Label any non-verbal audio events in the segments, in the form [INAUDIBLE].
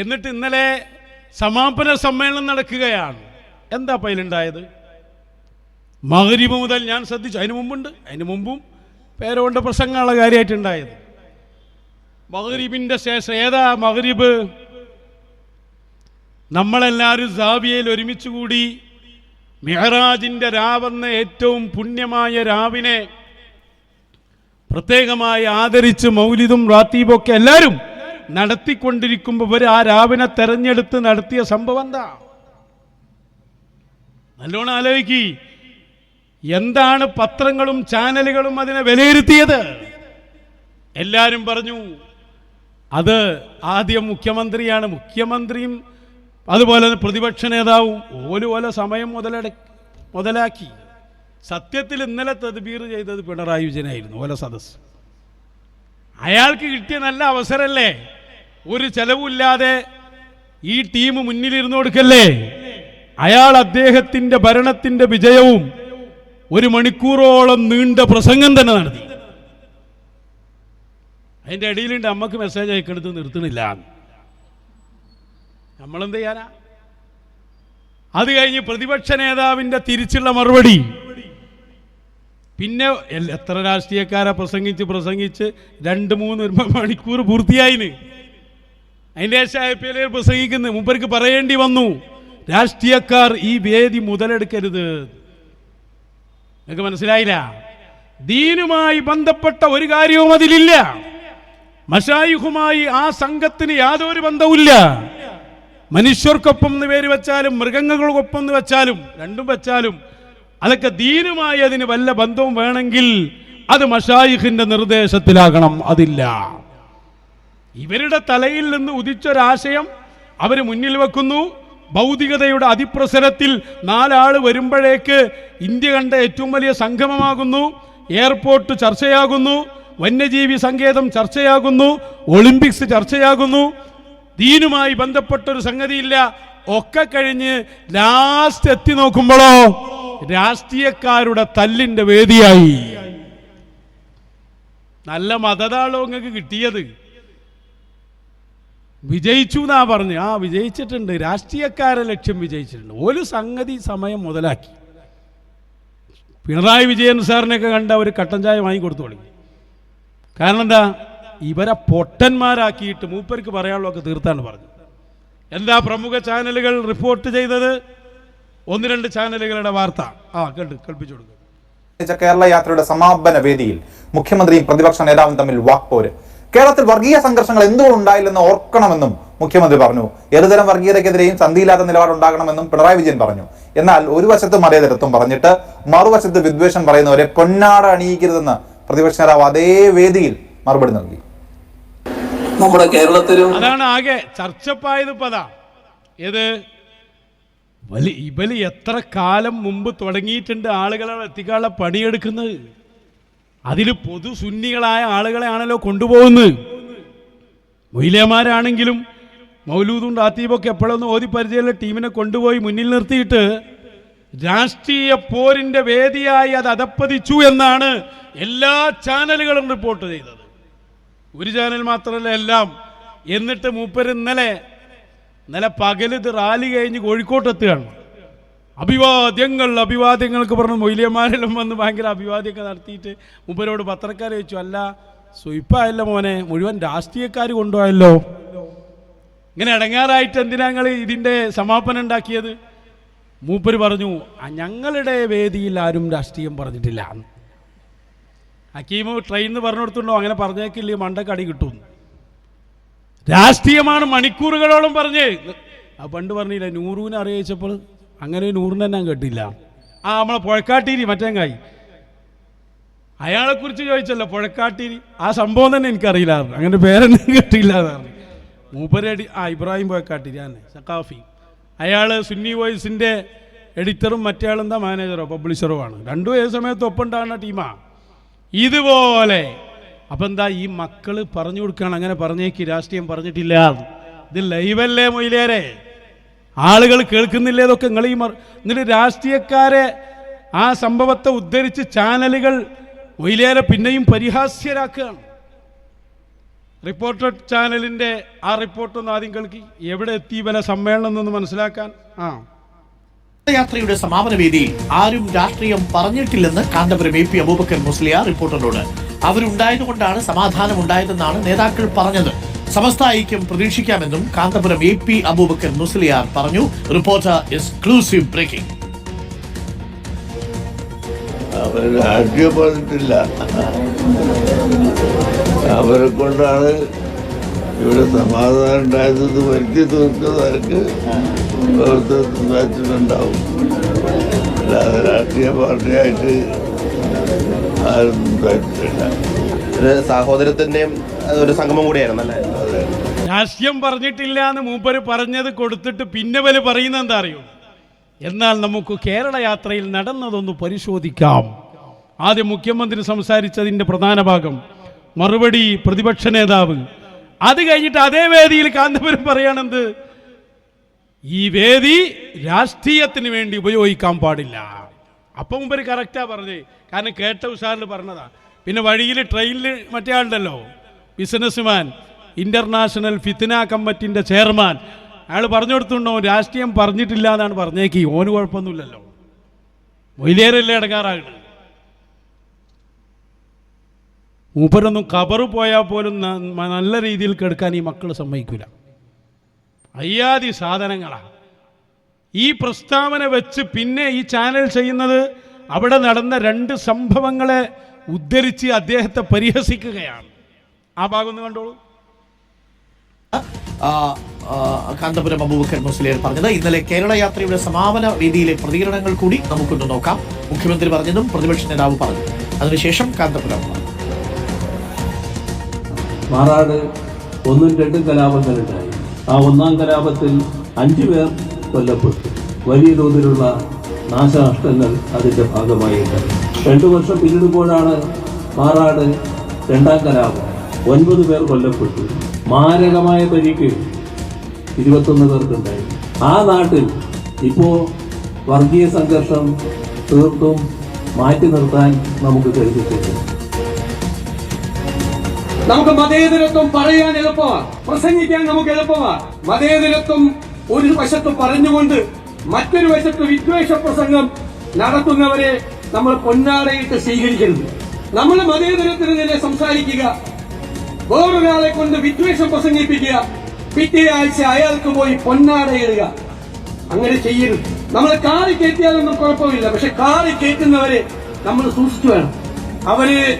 എന്നിട്ട് ഇന്നലെ സമാപന സമ്മേളനം നടക്കുകയാണ്. എന്താ പൈലുണ്ടായത്? മകരിബ് മുതൽ ഞാൻ ശ്രദ്ധിച്ചു. അതിന് മുമ്പുണ്ട്. അതിന് മുമ്പും പേരോണ്ട പ്രസംഗമുള്ള കാര്യമായിട്ടുണ്ടായത് മകരിബിന്റെ ശേഷം ഏതാ മകരിബ് നമ്മളെല്ലാവരും സാവിയയിൽ ഒരുമിച്ച് കൂടി മെഹറാജിന്റെ രാവെന്ന ഏറ്റവും പുണ്യമായ രാവിനെ പ്രത്യേകമായി ആദരിച്ച് മൗലിദും റാത്തീബൊക്കെ എല്ലാവരും നടത്തിക്കൊണ്ടിരിക്കുമ്പോൾ ഇവർ ആ രാവിനെ തെരഞ്ഞെടുത്ത് നടത്തിയ സംഭവം എന്താ? നല്ലോണം ആലോചിക്കി. എന്താണ് പത്രങ്ങളും ചാനലുകളും അതിനെ വിലയിരുത്തിയത്? എല്ലാവരും പറഞ്ഞു അത് ആദ്യം മുഖ്യമന്ത്രിയാണ്. മുഖ്യമന്ത്രിയും അതുപോലെ പ്രതിപക്ഷ നേതാവും ഓലുപോലെ സമയം മുതലെട മുതലാക്കി. സത്യത്തിൽ ഇന്നലെ തദ്ബീർ ചെയ്തത് പിണറായി വിജയനായിരുന്നു ഓല സദസ് അയാൾക്ക് കിട്ടിയ നല്ല അവസരമല്ലേ? ഒരു ചെലവുമില്ലാതെ ഈ ടീം മുന്നിലിരുന്നു കൊടുക്കല്ലേ? അയാൾ അദ്ദേഹത്തിന്റെ ഭരണത്തിന്റെ വിജയവും ഒരു മണിക്കൂറോളം നീണ്ട പ്രസംഗം തന്നെ നടത്തി. അതിന്റെ ഇടയിലുണ്ട് അമ്മയ്ക്ക് മെസ്സേജ് അയക്കെടുത്ത് നിർത്തണില്ല നമ്മളെന്ത് ചെയ്യാനാ? അത് കഴിഞ്ഞ് പ്രതിപക്ഷ നേതാവിന്റെ തിരിച്ചുള്ള മറുപടി. പിന്നെ എത്ര രാഷ്ട്രീയക്കാരെ പ്രസംഗിച്ച് പ്രസംഗിച്ച് രണ്ട് മൂന്ന് മണിക്കൂർ പൂർത്തിയായിന്. അതിന്റെ ശേഷം ഐ പി എൽ പ്രസംഗിക്കുന്നു. മുമ്പർക്ക് പറയേണ്ടി വന്നു രാഷ്ട്രീയക്കാർ ഈ വേദി മുതലെടുക്കരുത്. നിങ്ങൾക്ക് മനസ്സിലായില്ല? ദീനുമായി ബന്ധപ്പെട്ട ഒരു കാര്യവും അതിലില്ല. മഷായുഹുമായി ആ സംഘത്തിന് യാതൊരു ബന്ധവുമില്ല. മനുഷ്യർക്കൊപ്പം എന്ന് പേര് വെച്ചാലും മൃഗങ്ങൾക്കൊപ്പം എന്ന് വെച്ചാലും രണ്ടും വെച്ചാലും അതൊക്കെ ദീനുമായി അതിന് വല്ല ബന്ധവും വേണമെങ്കിൽ അത് മഷായിഖിന്റെ നിർദ്ദേശത്തിലാകണം. അതില്ല. ഇവരുടെ തലയിൽ നിന്ന് ഉദിച്ചൊരാശയം അവർ മുന്നിൽ വെക്കുന്നു. ഭൗതികതയുടെ അതിപ്രസരത്തിൽ നാലാൾ വരുമ്പോഴേക്ക് ഇന്ത്യ കണ്ട ഏറ്റവും വലിയ സംഗമമാകുന്നു. എയർപോർട്ട് ചർച്ചയാകുന്നു. വന്യജീവി സങ്കേതം ചർച്ചയാകുന്നു. ഒളിമ്പിക്സ് ചർച്ചയാകുന്നു. ദീനുമായി ബന്ധപ്പെട്ടൊരു സംഗതിയില്ല. ഒക്കെ കഴിഞ്ഞ് ലാസ്റ്റ് എത്തി നോക്കുമ്പോഴോ രാഷ്ട്രീയക്കാരുടെ തല്ലിന്റെ വേദിയായി. നല്ല മതതാളോ നിങ്ങൾക്ക് കിട്ടിയത്. വിജയിച്ചു എന്നാ പറഞ്ഞു. ആ വിജയിച്ചിട്ടുണ്ട്. രാഷ്ട്രീയക്കാരെ ലക്ഷ്യം വിജയിച്ചിട്ടുണ്ട്. ഒരു സംഗതി സമയം മുതലാക്കി. പിണറായി വിജയൻ സാറിനെയൊക്കെ കണ്ട ഒരു കട്ടൻ ചായ വാങ്ങി കൊടുത്തു തുടങ്ങി. കാരണം എന്താ? ഇവരെ പൊട്ടന്മാരാക്കിയിട്ട് മൂപ്പർക്ക് പറയാനുള്ളതൊക്കെ തീർത്താണ് പറഞ്ഞു. എന്താ പ്രമുഖ ചാനലുകൾ റിപ്പോർട്ട് ചെയ്തത്? ഒന്ന് രണ്ട് ചാനലുകളുടെ വാർത്ത. ആ കേട്ട് കേൾപ്പിച്ചു കൊടുക്കുക കേരള യാത്രയുടെ സമാപന വേദിയിൽ മുഖ്യമന്ത്രിയും പ്രതിപക്ഷ നേതാവും തമ്മിൽ വാക്പോര് കേരളത്തിൽ വർഗീയ സംഘർഷങ്ങൾ എന്തുകൊണ്ട് ഉണ്ടായില്ലെന്ന് ഓർക്കണമെന്നും മുഖ്യമന്ത്രി പറഞ്ഞു. ഏതുതരം വർഗീയതയ്ക്കെതിരെയും സന്ധിയില്ലാത്ത നിലപാടുണ്ടാകണമെന്നും പിണറായി വിജയൻ പറഞ്ഞു. എന്നാൽ ഒരു വശത്ത് മതേതരത്വം പറഞ്ഞിട്ട് മറുവശത്ത് വിദ്വേഷം പറയുന്നവരെ പൊന്നാട അണിയിക്കരുതെന്ന് പ്രതിപക്ഷ നേതാവ് അതേ വേദിയിൽ മറുപടി നൽകി. നമ്മുടെ കേരളത്തിലും അതാണ് ആകെ ചർച്ചപ്പായത് ഇപ്പൊ അതാ. ഏത് വലി ഇവൽ എത്ര കാലം മുമ്പ് തുടങ്ങിയിട്ടുണ്ട് ആളുകളെ എത്തിക്കാനുള്ള പണിയെടുക്കുന്നത്? അതിൽ പൊതു സുന്നികളായ ആളുകളെയാണല്ലോ കൊണ്ടുപോകുന്നത്. മൊയിലേമാരാണെങ്കിലും മൗലൂദും റാത്തീബൊക്കെ എപ്പോഴൊന്നും ഓതി പരിചയമുള്ള ടീമിനെ കൊണ്ടുപോയി മുന്നിൽ നിർത്തിയിട്ട് രാഷ്ട്രീയ പോരിന്റെ വേദിയായി അത് അതപ്പതിച്ചു എന്നാണ് എല്ലാ ചാനലുകളും റിപ്പോർട്ട് ചെയ്തത്. ഒരു ചാനൽ മാത്രമല്ല എല്ലാം. എന്നിട്ട് മൂപ്പര് ഇന്നലെ ഇന്നലെ പകലിത് റാലി കഴിഞ്ഞ് കോഴിക്കോട്ട് എത്തുകയാണ് അഭിവാദ്യങ്ങൾ അഭിവാദ്യങ്ങൾക്ക് പറഞ്ഞു മൊയ്ലിയന്മാരെല്ലാം വന്ന് ഭയങ്കര അഭിവാദ്യമൊക്കെ നടത്തിയിട്ട് മുമ്പരോട് പത്രക്കാരെ ചോദിച്ചു അല്ല സുയിപ്പായല്ല മോനെ മുഴുവൻ രാഷ്ട്രീയക്കാർ കൊണ്ടുപോയല്ലോ. ഇങ്ങനെ ഇടങ്ങാറായിട്ട് എന്തിനാ ഞങ്ങൾ ഇതിന്റെ സമാപനം ഉണ്ടാക്കിയത്? മൂപ്പര് പറഞ്ഞു ഞങ്ങളുടെ വേദിയിൽ ആരും രാഷ്ട്രീയം പറഞ്ഞിട്ടില്ല. ഹക്കീമ് ട്രെയിൻ എന്ന് കൊടുത്തുണ്ടോ അങ്ങനെ പറഞ്ഞേക്കില്ലേ മണ്ടക്കടി കിട്ടും. രാഷ്ട്രീയമാണ് മണിക്കൂറുകളോളം പറഞ്ഞ്. പണ്ട് പറഞ്ഞില്ല നൂറൂനെ അറിയിച്ചപ്പോൾ അങ്ങനെ നൂറിനെ തന്നെ ഞാൻ കേട്ടില്ല ആ നമ്മളെ പുഴക്കാട്ടീരി മറ്റേങ്ങായി അയാളെ കുറിച്ച് ചോദിച്ചല്ലോ പുഴക്കാട്ടീരി. ആ സംഭവം തന്നെ എനിക്കറിയില്ല അങ്ങനെ പേരെന്നെ [LAUGHS] കേട്ടില്ല മൂപ്പരടി ആ ഇബ്രാഹിം പുഴക്കാട്ടീരി ആണ് സക്കാഫി അയാൾ സുന്നി വോയിസിന്റെ എഡിറ്ററും മറ്റേ ആളെന്താ മാനേജറോ പബ്ലിഷറോ ആണ്. രണ്ടു ഏത് സമയത്ത് ഒപ്പുണ്ടാകുന്ന ടീമാ. ഇതുപോലെ. അപ്പം എന്താ ഈ മക്കൾ പറഞ്ഞു കൊടുക്കുകയാണ് അങ്ങനെ പറഞ്ഞേക്ക് രാഷ്ട്രീയം പറഞ്ഞിട്ടില്ല. ഇത് ലൈവല്ലേ മൊയിലേരെ ആളുകൾ കേൾക്കുന്നില്ലേതൊക്കെ നിങ്ങൾ ഈ മറ എന്നിട്ട് രാഷ്ട്രീയക്കാരെ ആ സംഭവത്തെ ഉദ്ധരിച്ച് ചാനലുകൾ ഒയിലേറെ പിന്നെയും പരിഹാസ്യരാക്കുകയാണ്. റിപ്പോർട്ടർ ചാനലിന്റെ ആ റിപ്പോർട്ടൊന്ന് ആദ്യം കേൾക്കി. എവിടെ എത്തി ഇവനെ സമ്മേളനം എന്നൊന്ന് മനസ്സിലാക്കാൻ? ആ. യാത്രയുടെ സമാപന വേദിയിൽ ആരും രാഷ്ട്രീയം പറഞ്ഞിട്ടില്ലെന്ന് കാന്തപുരം എ പി അബൂബക്കർ മുസ്ലിയാർ റിപ്പോർട്ടറിനോട് അവരുണ്ടായതുകൊണ്ടാണ് സമാധാനം ഉണ്ടായതെന്നാണ് നേതാക്കൾ പറഞ്ഞത്. സമസ്ത ഐക്യം പ്രതീക്ഷിക്കാമെന്നും കാന്തപുരം എ പി അബൂബക്കർ മുസ്ലിയാർ പറഞ്ഞു. Reporter exclusive breaking. രാഷ്ട്രീയം അവരെ കൊണ്ടാണ് ഇവിടെ സമാധാനം ഉണ്ടായത് വരുത്തി തീർക്കുന്നവർക്ക് ഉണ്ടാവും അല്ലാതെ രാഷ്ട്രീയ പാർട്ടിയായിട്ട് ഒരു ഒരു സംഗമം കൂടിയായിരുന്നു അല്ലേ രാഷ്ട്രീയം പറഞ്ഞിട്ടില്ല എന്ന് മൂപ്പര് പറഞ്ഞത് കൊടുത്തിട്ട് പിന്നെ വൽ പറയുന്നത് എന്താ അറിയോ? എന്നാൽ നമുക്ക് കേരള യാത്രയിൽ നടന്നതൊന്ന് പരിശോധിക്കാം. ആദ്യം മുഖ്യമന്ത്രി സംസാരിച്ചതിന്റെ പ്രധാന ഭാഗം മറുപടി പ്രതിപക്ഷ നേതാവ്. അത് കഴിഞ്ഞിട്ട് അതേ വേദിയിൽ കാന്തപുരം പറയാണെന്ത് ഈ വേദി രാഷ്ട്രീയത്തിന് വേണ്ടി ഉപയോഗിക്കാൻ പാടില്ല. അപ്പം മുമ്പ് കറക്റ്റാ പറഞ്ഞത് കാരണം കേട്ട ഉഷാറിൽ പറഞ്ഞതാ. പിന്നെ വഴിയിൽ ട്രെയിനിൽ മറ്റേ ആളുണ്ടല്ലോ ബിസിനസ്മാൻ ഇന്റർനാഷണൽ ഫിത്തിന കമ്മിറ്റിന്റെ ചെയർമാൻ അയാൾ പറഞ്ഞു കൊടുത്തുണ്ടോ രാഷ്ട്രീയം പറഞ്ഞിട്ടില്ല എന്നാണ് പറഞ്ഞേക്ക്. ഓന് കുഴപ്പമൊന്നുമില്ലല്ലോ. മൊയിലേറല്ലേ ഇടങ്ങാറാകണം മൂപ്പരൊന്നും കബറ് പോയാൽ പോലും നല്ല രീതിയിൽ കെടുക്കാൻ ഈ മക്കൾ സമ്മതിക്കില്ല അയ്യാതി സാധനങ്ങളാണ് ഈ പ്രസ്താവന വെച്ച് പിന്നെ ഈ ചാനൽ ചെയ്യുന്നത് അവിടെ നടന്ന രണ്ട് സംഭവങ്ങളെ ഉദ്ധരിച്ച് അദ്ദേഹത്തെ പരിഹസിക്കുകയാണ്. ആ ഭാഗം ഒന്ന് കണ്ടോളൂ. കാന്തപുരം അബൂബക്കർ മുസ്ലിയർ പറഞ്ഞത് ഇന്നലെ കേരള യാത്രയുടെ സമാപന വേദിയിലെ പ്രതികരണങ്ങൾ കൂടി നമുക്കൊന്ന് നോക്കാം. മുഖ്യമന്ത്രി പറഞ്ഞതും പ്രതിപക്ഷ നേതാവ് പറഞ്ഞു അതിനുശേഷം കാന്തപുരം. പറഞ്ഞു മാറാട് ഒന്നും രണ്ടും കലാപങ്ങളുണ്ടായി ആ ഒന്നാം കലാപത്തിൽ അഞ്ചു പേർ കൊല്ലപ്പെട്ടു. വലിയ തോതിലുള്ള നാശനഷ്ടങ്ങൾ അതിന്റെ ഭാഗമായി ഉണ്ടായി രണ്ടു വർഷം പിന്നിടുമ്പോഴാണ് മാറാട് രണ്ടാം കലാപം. ഒൻപത് പേർ കൊല്ലപ്പെട്ടു. മാരകമായ പരിക്ക് ഇരുപത്തൊന്ന് പേർക്കുണ്ടായി. ആ നാട്ടിൽ ഇപ്പോ വർഗീയ സംഘർഷം തീർത്തും മാറ്റി നിർത്താൻ നമുക്ക് കഴിഞ്ഞിട്ടുണ്ട്. നമുക്ക് മതേതരത്വം പറയാൻ എളുപ്പമാണ് പ്രസംഗിക്കാൻ നമുക്ക് എളുപ്പമാണ് മതേതരത്വം ഒരു വശത്ത് പറഞ്ഞുകൊണ്ട് മറ്റൊരു വശത്ത് വിദ്വേഷ പ്രസംഗം നടത്തുന്നവരെ നമ്മൾ പൊന്നാടയിട്ട് സ്വീകരിക്കരുത്. നമ്മൾ മതേതരത്തിന് നേരെ സംസാരിക്കുക. വേറൊരാളെ കൊണ്ട് വിദ്വേഷം പ്രസംഗിപ്പിക്കുക. പിറ്റേ ആഴ്ച അയാൾക്ക് പോയി പൊന്നാടയിടുക അങ്ങനെ ചെയ്യരുത്. നമ്മൾ കാറി കയറ്റിയാലൊന്നും കുഴപ്പമില്ല. പക്ഷെ കാറി കയറ്റുന്നവരെ നമ്മൾ സൂക്ഷിച്ചു വേണം. അവർ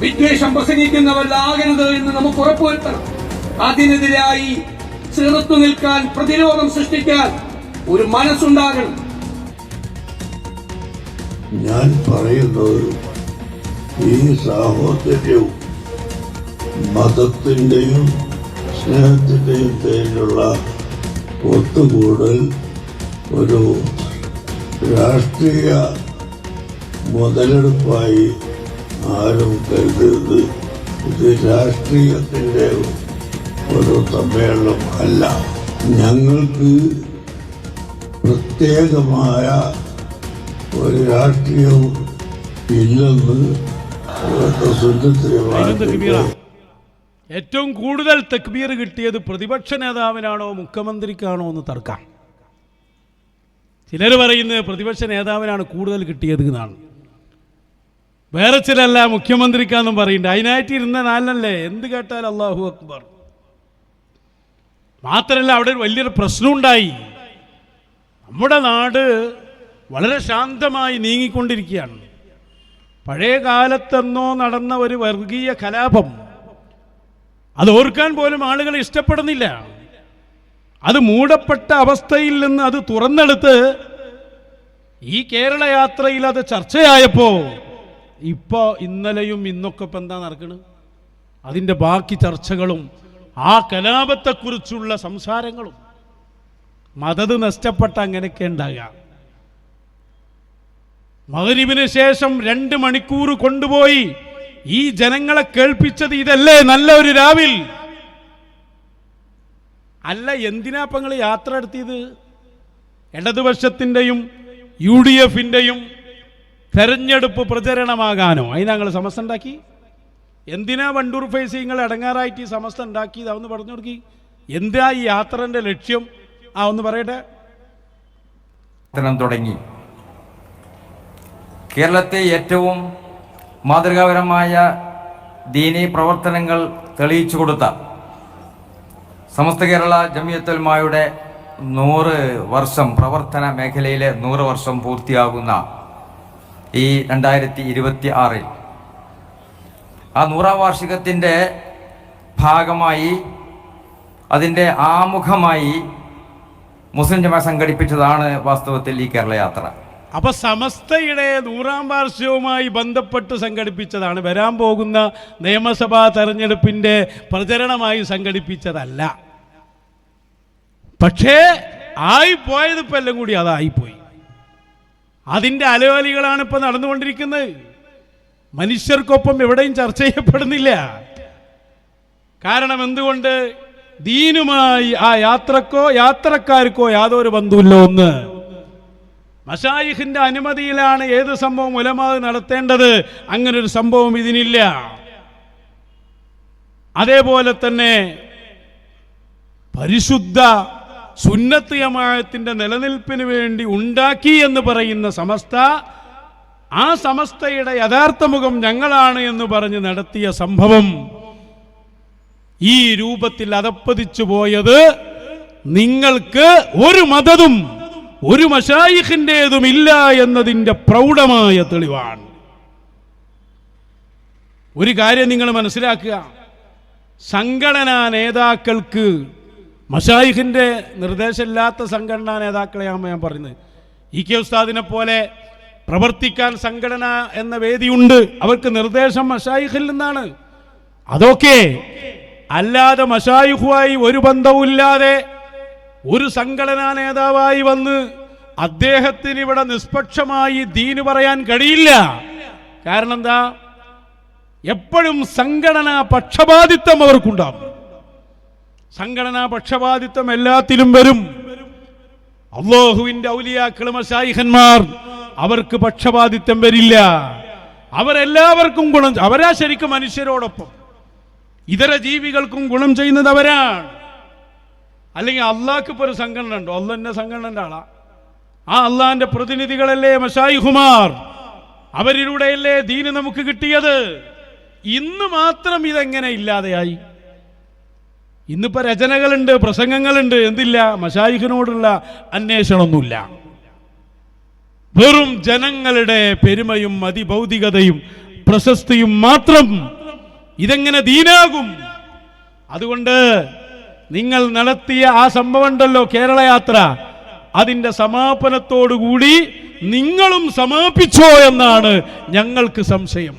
വിദ്വേഷം പ്രസംഗിക്കുന്നവരിലാകരുത് എന്ന് നമുക്ക് ഉറപ്പുവരുത്തണം. അതിനെതിരായി ചെറുത്തു നിൽക്കാൻ പ്രതിരോധം സൃഷ്ടിക്കാൻ ഒരു മനസ്സുണ്ടാകണം. ഞാൻ പറയുന്നത് ഈ സാഹോദര്യവും മതത്തിന്റെയും സ്നേഹത്തിന്റെയും പേരിലുള്ള ഒത്തുകൂടൽ ഒരു രാഷ്ട്രീയ മുതലെടുപ്പായി ആരും കരുതരുത്. ഇത് രാഷ്ട്രീയത്തിന്റെ ഒരു സമ്മേളനം അല്ല ഞങ്ങൾക്ക് പ്രത്യേകമായ ഒരു രാഷ്ട്രീയവും ഇല്ലെന്ന് ഏറ്റവും കൂടുതൽ തക്ബീർ കിട്ടിയത് പ്രതിപക്ഷ നേതാവിനാണോ മുഖ്യമന്ത്രിക്കാണോ എന്ന് തർക്കാം. ചിലർ പറയുന്നത് പ്രതിപക്ഷ നേതാവിനാണ് കൂടുതൽ കിട്ടിയത് എന്നാണ്. വേറെ ചിലല്ല മുഖ്യമന്ത്രിക്കാന്നും പറയുന്നുണ്ട്. അതിനായിട്ട് ഇരുന്ന നാലല്ലേ എന്ത് കേട്ടാൽ അള്ളാഹു അക്ബർ. മാത്രമല്ല അവിടെ ഒരു വലിയൊരു പ്രശ്നം ഉണ്ടായി. നമ്മുടെ നാട് വളരെ ശാന്തമായി നീങ്ങിക്കൊണ്ടിരിക്കുകയാണ്. പഴയ കാലത്തെന്നോ നടന്ന ഒരു വർഗീയ കലാപം അത് ഓർക്കാൻ പോലും ആളുകൾ ഇഷ്ടപ്പെടുന്നില്ല. അത് മൂടപ്പെട്ട അവസ്ഥയിൽ നിന്ന് അത് തുറന്നെടുത്ത് ഈ കേരള യാത്രയിൽ അത് ചർച്ചയായപ്പോ ഇപ്പോ ഇന്നലെയും ഇന്നൊക്കെ ഇപ്പം എന്താ നടക്കുന്നത് അതിന്റെ ബാക്കി ചർച്ചകളും ആ കലാപത്തെക്കുറിച്ചുള്ള സംസാരങ്ങളും മതത് നഷ്ടപ്പെട്ട അങ്ങനെയൊക്കെ ഉണ്ടാകാം മകരിവിന് ശേഷം രണ്ട് മണിക്കൂർ കൊണ്ടുപോയി. ഈ ജനങ്ങളെ കേൾപ്പിച്ചത് ഇതല്ലേ? നല്ല ഒരു രാവിൽ. അല്ല എന്തിനാ ഇപ്പം യാത്ര നടത്തിയത്? ഇടതുപക്ഷത്തിന്റെയും യു ഡി എഫിന്റെയും തെരഞ്ഞെടുപ്പ് പ്രചരണമാകാനോ? അതിന് ഞങ്ങൾ സമസ്ത ഉണ്ടാക്കി. എന്തിനാ വണ്ടൂർ ഫേസ് നിങ്ങൾ അടങ്ങാറായിട്ട് ഈ സമസ്ത ഉണ്ടാക്കിയത്? അതൊന്ന് പറഞ്ഞു കൊടുക്കി. എന്താ ഈ യാത്രന്റെ ലക്ഷ്യം? ആ ഒന്ന് പറയട്ടെ. തുടങ്ങി. കേരളത്തെ ഏറ്റവും മാതൃകാപരമായ ദീനീ പ്രവർത്തനങ്ങൾ തെളിയിച്ചു കൊടുത്ത സമസ്ത കേരള ജമിയത്തുൽമായുടെ നൂറ് വർഷം പ്രവർത്തന മേഖലയിലെ നൂറ് വർഷം പൂർത്തിയാകുന്ന ഈ രണ്ടായിരത്തി ഇരുപത്തി ആറിൽ ആ നൂറാം വാർഷികത്തിന്റെ ഭാഗമായി അതിന്റെ ആമുഖമായി മുസ്ലിം ജമാ സംഘടിപ്പിച്ചതാണ് വാസ്തവത്തിൽ ഈ കേരള യാത്ര അപ്പൊ സമസ്തയുടെ നൂറാം വാർഷികവുമായി ബന്ധപ്പെട്ട് സംഘടിപ്പിച്ചതാണ്. വരാൻ പോകുന്ന നിയമസഭാ തെരഞ്ഞെടുപ്പിന്റെ പ്രചരണമായി സംഘടിപ്പിച്ചതല്ല. പക്ഷേ ആയിപ്പോയത് ഇപ്പം എല്ലാം കൂടി അതായിപ്പോയി. അതിന്റെ അലവലികളാണ് ഇപ്പം നടന്നുകൊണ്ടിരിക്കുന്നത്. മനുഷ്യർക്കൊപ്പം എവിടെയും ചർച്ച ചെയ്യപ്പെടുന്നില്ല. കാരണം എന്തുകൊണ്ട് ദീനുമായി ആ യാത്രക്കോ യാത്രക്കാർക്കോ യാതൊരു ബന്ധുവില്ല ഒന്ന്. മഷായിഖിന്റെ അനുമതിയിലാണ് ഏത് സംഭവം ഉലമാവ് നടത്തേണ്ടത്. അങ്ങനെ ഒരു സംഭവം ഇതിനില്ല. അതേപോലെ തന്നെ പരിശുദ്ധ സുന്നത്ത് ജമാഅത്തിന്റെ നിലനിൽപ്പിന് വേണ്ടി ഉണ്ടാക്കി എന്ന് പറയുന്ന സമസ്ത ആ സമസ്തയുടെ യഥാർത്ഥ മുഖം ഞങ്ങളാണ് എന്ന് പറഞ്ഞ് നടത്തിയ സംഭവം ഈ രൂപത്തിൽ അതപ്പതിച്ചു പോയത് നിങ്ങൾക്ക് ഒരു മതതും ഒരു മഷായിഖിന്റെതും ഇല്ല എന്നതിന്റെ പ്രൗഢമായ തെളിവാണ്. ഒരു കാര്യം നിങ്ങൾ മനസ്സിലാക്കുക. സംഘടനാ നേതാക്കൾക്ക് മഷായിഖിന്റെ നിർദ്ദേശമില്ലാത്ത സംഘടനാ നേതാക്കളെയാണ് ഞാൻ പറയുന്നത്. ഇ കെ ഉസ്താദിനെ പോലെ പ്രവർത്തിക്കാൻ സംഘടന എന്ന വേദിയുണ്ട്. അവർക്ക് നിർദ്ദേശം മഷായിഖിൽ നിന്നാണ്. അതൊക്കെ അല്ലാതെ മഷായിഖുമായി ഒരു ബന്ധവുമില്ലാതെ ഒരു സംഘടനാ നേതാവായി വന്ന് അദ്ദേഹത്തിന് ഇവിടെ നിഷ്പക്ഷമായി ദീന് പറയാൻ കഴിയില്ല. കാരണം എന്താ? എപ്പോഴും സംഘടനാ പക്ഷപാതിത്വം അവർക്കുണ്ടാകും സംഘടനാ പക്ഷപാതിത്വം എല്ലാത്തിലും വരും. അള്ളാഹുവിന്റെ ഔലിയാക്കളും മശായിഹന്മാർ അവർക്ക് പക്ഷപാതിത്വം വരില്ല. അവരെല്ലാവർക്കും ഗുണം അവരാ ശരിക്കും മനുഷ്യരോടൊപ്പം. ഇതര ജീവികൾക്കും ഗുണം ചെയ്യുന്നത് അവരാണ്. അല്ലെങ്കിൽ അള്ളാഹ്ക്ക് ഇപ്പോൾ ഒരു സംഘടന ഉണ്ടോ. അള്ളാന്റെ സംഘടനന്റെ ആളാ. ആ അള്ളാഹിന്റെ പ്രതിനിധികളല്ലേ മഷായിഹുമാർ? അവരിലൂടെയല്ലേ ദീന് നമുക്ക് കിട്ടിയത്? ഇന്ന് മാത്രം ഇതെങ്ങനെ ഇല്ലാതെയായി? ഇന്നിപ്പോ രചനകളുണ്ട് പ്രസംഗങ്ങളുണ്ട്. എന്തില്ല? മഷായിഖിനോടുള്ള അന്വേഷണമൊന്നുമില്ല. വെറും ജനങ്ങളുടെ പെരുമയും അതിഭൗതികതയും പ്രശസ്തിയും മാത്രം ഇതെങ്ങനെ ദീനാകും? അതുകൊണ്ട് നിങ്ങൾ നടത്തിയ ആ സംഭവം ഉണ്ടല്ലോ കേരള യാത്ര അതിന്റെ സമാപനത്തോടുകൂടി നിങ്ങളും സമാപിച്ചോ എന്നാണ് ഞങ്ങൾക്ക് സംശയം.